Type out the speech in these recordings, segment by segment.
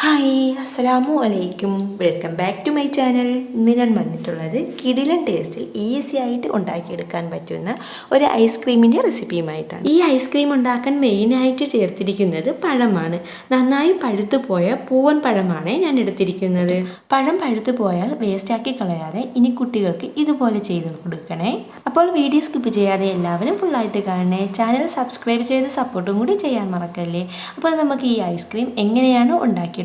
Hi അസ്സലാമു അലൈക്കും welcome back to my channel ഇന്ന് ഞാൻ വന്നിട്ടുള്ളത് കിടിലൻ ടേസ്റ്റിൽ ഈസി ആയിട്ട് ഉണ്ടാക്കിയെടുക്കാൻ പറ്റുന്ന ഒരു ഐസ്ക്രീമിന്റെ റെസിപ്പിയുമായിട്ടാണ് ഈ ഐസ്ക്രീം ഉണ്ടാക്കാൻ മെയിനായിട്ട് ചേർത്തിരിക്കുന്നത് പഴമാണ്. നന്നായി പഴുത്തു പോയ പൂവൻ പഴമാണ് ഞാൻ എടുത്തിരിക്കുന്നത്. പഴം പഴുത്തു പോയാൽ വേസ്റ്റാക്കി കളയാതെ ഇനി കുട്ടികൾക്ക് ഇതുപോലെ ചെയ്ത് കൊടുക്കണേ. അപ്പോൾ വീഡിയോ സ്കിപ്പ് ചെയ്യാതെ എല്ലാവരും ഫുള്ളായിട്ട് കാണണേ. ചാനൽ സബ്സ്ക്രൈബ് ചെയ്ത് സപ്പോർട്ടും കൂടി ചെയ്യാൻ മറക്കല്ലേ? അപ്പോൾ നമുക്ക് ഈ ഐസ്ക്രീം എങ്ങനെയാണ്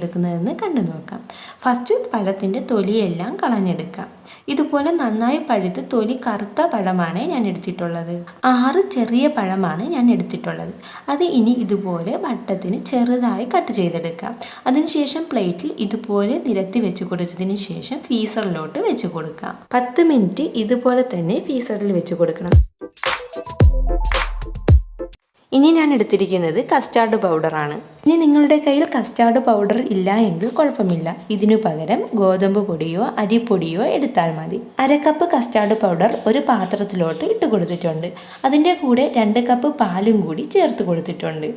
ഉണ്ടാക്കിയെടുക്കുന്നത് കണ്ടു നോക്കാം. ഫസ്റ്റ് പഴത്തിന്റെ തൊലിയെല്ലാം കളഞ്ഞെടുക്കാം. ഇതുപോലെ നന്നായി പഴുത്ത് തൊലി കറുത്ത പഴമാണ് ഞാൻ എടുത്തിട്ടുള്ളത്. ആറ് ചെറിയ പഴമാണ് ഞാൻ എടുത്തിട്ടുള്ളത്. അത് ഇനി ഇതുപോലെ വട്ടത്തിന് ചെറുതായി കട്ട് ചെയ്തെടുക്കാം. അതിനുശേഷം പ്ലേറ്റിൽ ഇതുപോലെ നിരത്തി വെച്ച് കൊടുത്തതിന് ശേഷം ഫീസറിലോട്ട് വെച്ച് കൊടുക്കാം. പത്ത് മിനിറ്റ് ഇതുപോലെ തന്നെ ഫീസറിൽ വെച്ച് കൊടുക്കണം. ഇനി ഞാൻ എടുത്തിരിക്കുന്നത് കസ്റ്റാർഡ് പൗഡറാണ് ഇനി നിങ്ങളുടെ കയ്യിൽ കസ്റ്റാർഡ് പൗഡർ ഇല്ല എങ്കിൽ കുഴപ്പമില്ല. ഇതിനു പകരം ഗോതമ്പ് പൊടിയോ അരിപ്പൊടിയോ എടുത്താൽ മതി. അര കപ്പ് കസ്റ്റാർഡ് പൗഡർ ഒരു പാത്രത്തിലോട്ട് ഇട്ട് കൊടുത്തിട്ടുണ്ട്. അതിന്റെ കൂടെ രണ്ട് കപ്പ് പാലും കൂടി ചേർത്ത് കൊടുത്തിട്ടുണ്ട്.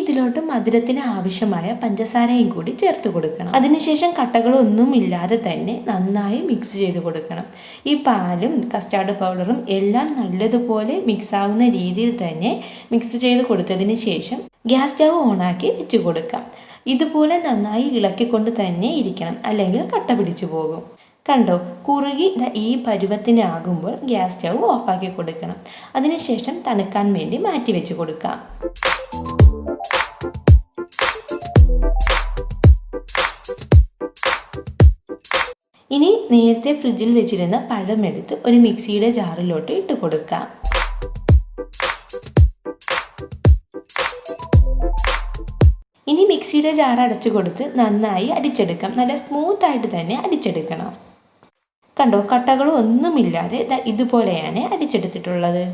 ഇതിലോട്ട് മധുരത്തിന് ആവശ്യമായ പഞ്ചസാരയും കൂടി ചേർത്ത് കൊടുക്കണം. അതിനുശേഷം കട്ടകളൊന്നും ഇല്ലാതെ തന്നെ നന്നായി മിക്സ് ചെയ്ത് കൊടുക്കണം. ഈ പാലും കസ്റ്റാർഡ് പൗഡറും എല്ലാം നല്ലതുപോലെ മിക്സ് ആവുന്ന രീതിയിൽ തന്നെ മിക്സ് ചെയ്ത് കൊടുത്തതിന് ശേഷം ഗ്യാസ് സ്റ്റവ് ഓണാക്കി വെച്ച് കൊടുക്കാം. ഇതുപോലെ നന്നായി ഇളക്കിക്കൊണ്ട് തന്നെ ഇരിക്കണം. അല്ലെങ്കിൽ കട്ട പിടിച്ചു പോകും. കണ്ടോ? കുറുകി ഈ പരുവത്തിനാകുമ്പോൾ ഗ്യാസ് സ്റ്റവ് ഓഫാക്കി കൊടുക്കണം. അതിനുശേഷം തണുക്കാൻ വേണ്ടി മാറ്റി വെച്ച് കൊടുക്കാം. ഇനി നേരത്തെ ഫ്രിഡ്ജിൽ വെച്ചിരുന്ന പഴം പഴമെടുത്ത് ഒരു മിക്സിയുടെ ജാറിലോട്ട് ഇട്ട് കൊടുക്കാം. ഇനി മിക്സിയുടെ ജാർ അടച്ചു കൊടുത്ത് നന്നായി അടിച്ചെടുക്കാം. നല്ല സ്മൂത്ത് ആയിട്ട് തന്നെ അടിച്ചെടുക്കണം. കണ്ടോ? കട്ടകളൊന്നുമില്ലാതെ ഇതുപോലെയാണ് അടിച്ചെടുത്തിട്ടുള്ളത്.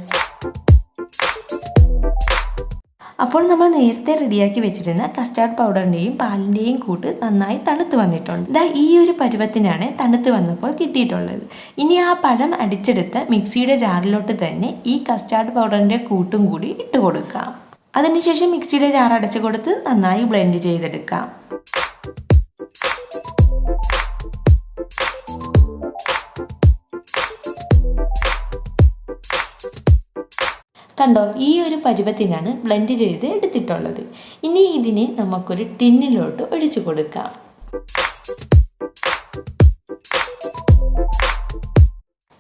അപ്പോൾ നമ്മൾ നേരത്തെ റെഡിയാക്കി വെച്ചിരുന്ന കസ്റ്റാർഡ് പൗഡറിന്റെയും പാലിന്റെയും കൂട്ട് നന്നായി തണുത്ത് വന്നിട്ടുണ്ട്. ദാ ഈ ഒരു പരുവത്തിനാണ് തണുത്ത് വന്നപ്പോൾ കിട്ടിയിട്ടുള്ളത്. ഇനി ആ പഴം അടിച്ചെടുത്ത് മിക്സിയുടെ ജാറിലോട്ട് തന്നെ ഈ കസ്റ്റാർഡ് പൗഡറിന്റെ കൂട്ടും കൂടി ഇട്ട് കൊടുക്കാം. അതിനുശേഷം മിക്സിയുടെ ജാർ അടച്ചു കൊടുത്ത് നന്നായി ബ്ലെൻഡ് ചെയ്തെടുക്കാം. കണ്ടോ ഈ ഒരു പരുവത്തിനാണ് ബ്ലെൻഡ് ചെയ്ത് എടുത്തിട്ടുള്ളത്. ഇനി ഇതിനെ നമുക്കൊരു ടിന്നിലോട്ട് ഒഴിച്ചു കൊടുക്കാം.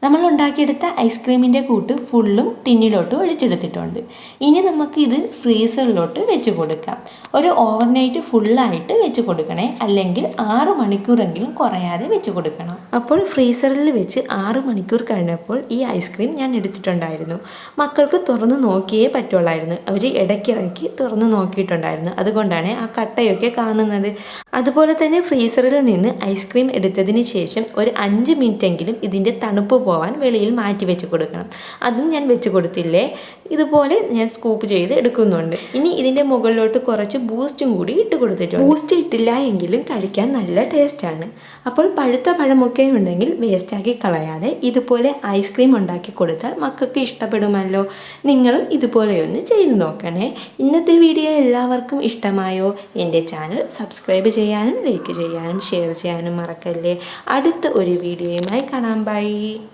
നമ്മൾ ഉണ്ടാക്കിയെടുത്ത ഐസ്ക്രീമിന്റെ കൂട്ട് ഫുള്ളും ടിന്നിലോട്ട് ഒഴിച്ചെടുത്തിട്ടുണ്ട്. ഇനി നമുക്ക് ഇത് ഫ്രീസറിലോട്ട് വെച്ച് കൊടുക്കാം. ഒരു ഓവർനൈറ്റ് ഫുള്ളായിട്ട് വെച്ച് കൊടുക്കണേ. അല്ലെങ്കിൽ ആറ് മണിക്കൂറെങ്കിലും കുറയാതെ വെച്ച് കൊടുക്കണം. അപ്പോൾ ഫ്രീസറിൽ വെച്ച് ആറ് മണിക്കൂർ കഴിഞ്ഞപ്പോൾ ഈ ഐസ്ക്രീം ഞാൻ എടുത്തിട്ടുണ്ടായിരുന്നു. മക്കൾക്ക് തുറന്ന് നോക്കിയേ പറ്റുള്ളായിരുന്നു. അവർ ഇടയ്ക്കിടയ്ക്ക് തുറന്ന് നോക്കിയിട്ടുണ്ടായിരുന്നു. അതുകൊണ്ടാണ് ആ കട്ടയൊക്കെ കാണുന്നത്. അതുപോലെ തന്നെ ഫ്രീസറിൽ നിന്ന് ഐസ്ക്രീം എടുത്തതിന് ശേഷം ഒരു അഞ്ച് മിനിറ്റെങ്കിലും ഇതിന്റെ തണുപ്പ് പോവാൻ വെളിയിൽ മാറ്റി വെച്ച് കൊടുക്കണം. അതും ഞാൻ വെച്ച് കൊടുത്തില്ലേ? ഇതുപോലെ ഞാൻ സ്കൂപ്പ് ചെയ്ത് എടുക്കുന്നുണ്ട്. ഇനി ഇതിന്റെ മുകളിലോട്ട് കുറച്ച് ബൂസ്റ്റും കൂടി ഇട്ട് കൊടുത്തിട്ടുണ്ട്. ബൂസ്റ്റ് ഇട്ടില്ല എങ്കിലും കഴിക്കാൻ നല്ല ടേസ്റ്റാണ് അപ്പോൾ പഴുത്ത പഴമൊക്കെ ഉണ്ടെങ്കിൽ വേസ്റ്റാക്കി കളയാതെ ഇതുപോലെ ഐസ്ക്രീം ഉണ്ടാക്കി കൊടുത്താൽ മക്കൾക്ക് ഇഷ്ടപ്പെടുമല്ലോ. നിങ്ങളും ഇതുപോലെയൊന്ന് ചെയ്തു നോക്കണേ. ഇന്നത്തെ വീഡിയോ എല്ലാവർക്കും ഇഷ്ടമായോ? എന്റെ ചാനൽ സബ്സ്ക്രൈബ് ചെയ്യാനും ലൈക്ക് ചെയ്യാനും ഷെയർ ചെയ്യാനും മറക്കല്ലേ. അടുത്ത ഒരു വീഡിയോയുമായി കാണാം. ബൈ